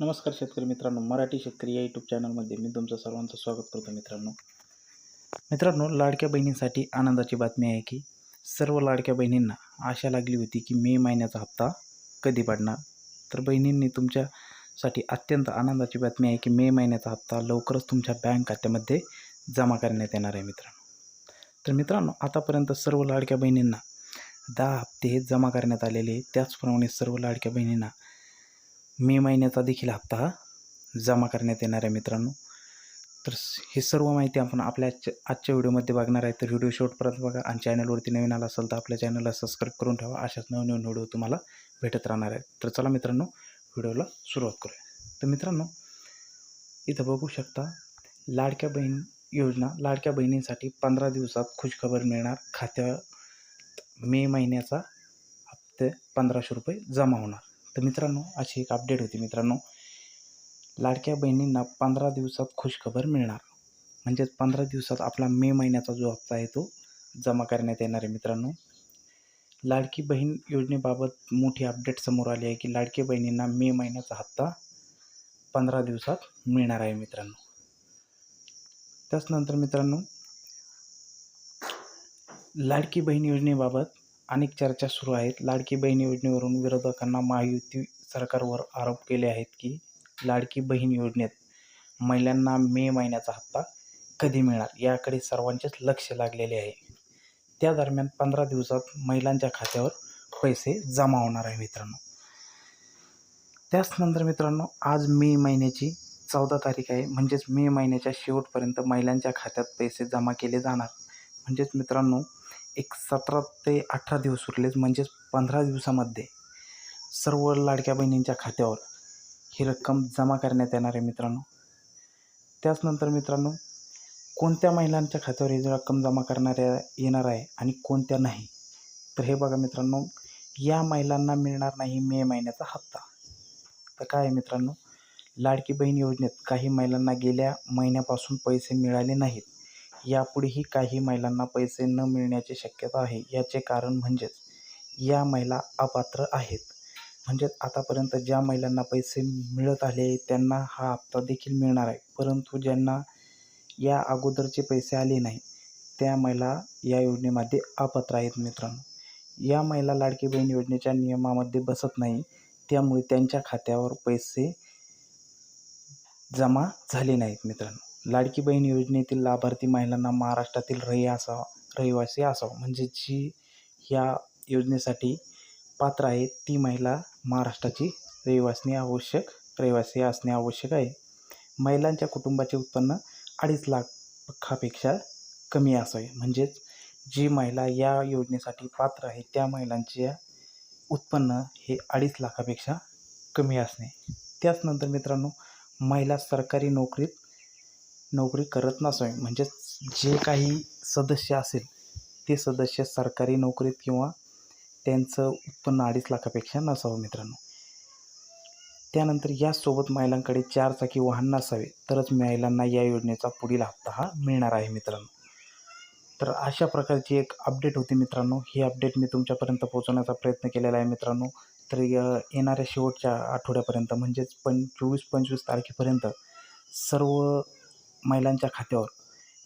नमस्कार शेतकरी मित्रांनो मराठी शेतकरी या यूट्यूब चॅनलमध्ये मी तुमचं सर्वांचं स्वागत करतो मित्रांनो. मित्रांनो लाडक्या बहिणींसाठी आनंदाची बातमी आहे की सर्व लाडक्या बहिणींना आशा लागली होती की मे महिन्याचा हप्ता कधी पडणार? तर बहिणींनी तुमच्यासाठी अत्यंत आनंदाची बातमी आहे की मे महिन्याचा हप्ता लवकरच तुमच्या बँक खात्यामध्ये जमा करण्यात येणार आहे मित्रांनो. तर मित्रांनो आतापर्यंत सर्व लाडक्या बहिणींना दहा हप्ते हे जमा करण्यात आलेले आहे. त्याचप्रमाणे सर्व लाडक्या बहिणींना मे महिन्याचा देखील हप्ता हा जमा करण्यात येणार आहे मित्रांनो. तर हे सर्व माहिती आपण आपल्या आजच्या आजच्या व्हिडिओमध्ये बघणार आहे. तर व्हिडिओ शेवटपर्यंत बघा आणि चॅनलवरती नवीन आला असेल तर आपल्या चॅनलला सबस्क्राईब करून ठेवा. अशाच नवनवीन व्हिडिओ तुम्हाला भेटत राहणार आहे तर चला मित्रांनो व्हिडिओला सुरुवात करूया. तर मित्रांनो इथं बघू शकता लाडक्या बहीण योजना लाडक्या बहिणींसाठी पंधरा दिवसात खुशखबर मिळणार. खात्या मे महिन्याचा हप्ते पंधराशे रुपये जमा होणार. तर मित्रांनो अशी एक अपडेट होती मित्रांनो. लाडक्या बहिणींना पंधरा दिवसात खुशखबर मिळणार. म्हणजेच पंधरा दिवसात आपला मे महिन्याचा जो हप्ता आहे तो जमा करण्यात येणार आहे मित्रांनो. लाडकी बहीण योजनेबाबत मोठी अपडेट समोर आली आहे की लाडकी बहिणींना मे महिन्याचा हप्ता पंधरा दिवसात मिळणार आहे मित्रांनो. त्याचनंतर मित्रांनो लाडकी बहीण योजनेबाबत अनेक चर्चा सुरू आहेत. लाडकी बहीण योजनेवरून विरोधकांना महायुती सरकारवर आरोप केले आहेत की लाडकी बहीण योजनेत महिलांना मे महिन्याचा हप्ता कधी मिळणार याकडे सर्वांचेच लक्ष लागलेले आहे. त्या दरम्यान पंधरा दिवसात महिलांच्या खात्यावर पैसे जमा होणार आहे मित्रांनो. त्याच नंतर मित्रांनो आज मे महिन्याची चौदा तारीख आहे. म्हणजेच मे महिन्याच्या शेवटपर्यंत महिलांच्या खात्यात पैसे जमा केले जाणार. म्हणजेच मित्रांनो एक सतरा ते अठरा दिवस उरलेच म्हणजेच पंधरा दिवसामध्ये सर्व लाडक्या बहिणींच्या खात्यावर ही रक्कम जमा करण्यात येणार आहे मित्रांनो. त्याचनंतर मित्रांनो कोणत्या महिलांच्या खात्यावर ही रक्कम जमा करणाऱ्या येणार आहे आणि कोणत्या नाही? तर हे बघा मित्रांनो या महिलांना मिळणार नाही मे महिन्याचा हप्ता. तर काय आहे मित्रांनो लाडकी बहीण योजनेत काही महिलांना गेल्या महिन्यापासून पैसे मिळाले नाहीत. यापुढेही काही महिलांना पैसे न मिळण्याची शक्यता आहे. याचे कारण म्हणजेच या महिला अपात्र आहेत. म्हणजेच आतापर्यंत ज्या महिलांना पैसे मिळत आले त्यांना हा हप्ता देखील मिळणार आहे. परंतु ज्यांना या अगोदरचे पैसे आले नाही त्या महिला या योजनेमध्ये अपात्र आहेत मित्रांनो. या महिला लाडकी बहीण योजनेच्या नियमामध्ये बसत नाही त्यामुळे त्यांच्या खात्यावर पैसे जमा झाले नाहीत मित्रांनो. लाडकी बहीण योजनेतील लाभार्थी महिलांना महाराष्ट्रातील रही असावा रहिवासी असावा. म्हणजे जी या योजनेसाठी पात्र आहे ती महिला महाराष्ट्राची रहिवासनी आवश्यक रहिवासी असणे आवश्यक आहे. महिलांच्या कुटुंबाचे उत्पन्न अडीच लाखापेक्षा कमी असावे. म्हणजेच जी महिला या योजनेसाठी पात्र आहे त्या महिलांचे उत्पन्न हे अडीच लाखापेक्षा कमी असणे. त्याचनंतर मित्रांनो महिला सरकारी नोकरीत नोकरी करत नसावे म्हणजेच जे काही सदस्य असेल ते सदस्य सरकारी नोकरीत किंवा त्यांचं उत्पन्न अडीच लाखापेक्षा नसावं मित्रांनो. त्यानंतर यासोबत महिलांकडे चारचाकी वाहन नसावे तरच महिलांना या योजनेचा पुढील हप्ता हा मिळणार आहे मित्रांनो. तर अशा प्रकारची एक अपडेट होती मित्रांनो. ही अपडेट मी तुमच्यापर्यंत पोहोचवण्याचा प्रयत्न केलेला आहे मित्रांनो. तर येणाऱ्या शेवटच्या आठवड्यापर्यंत म्हणजेच पण चोवीस पंचवीस तारखेपर्यंत सर्व महिलांच्या खात्यावर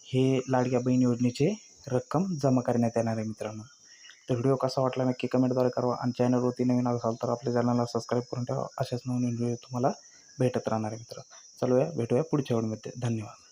हे लाडक्या बहीण योजनेचे रक्कम जमा करण्यात येणार आहे मित्रांनो. तर व्हिडिओ कसा वाटला नक्की कमेंटद्वारे करा आणि चॅनलवरती नवीन असाल तर आपल्या चॅनलला सबस्क्राईब करून ठेवा. अशाच नवीन व्हिडिओ तुम्हाला भेटत राहणार आहे मित्र. चलूया भेटूया पुढच्या व्हिडिओमध्ये. धन्यवाद.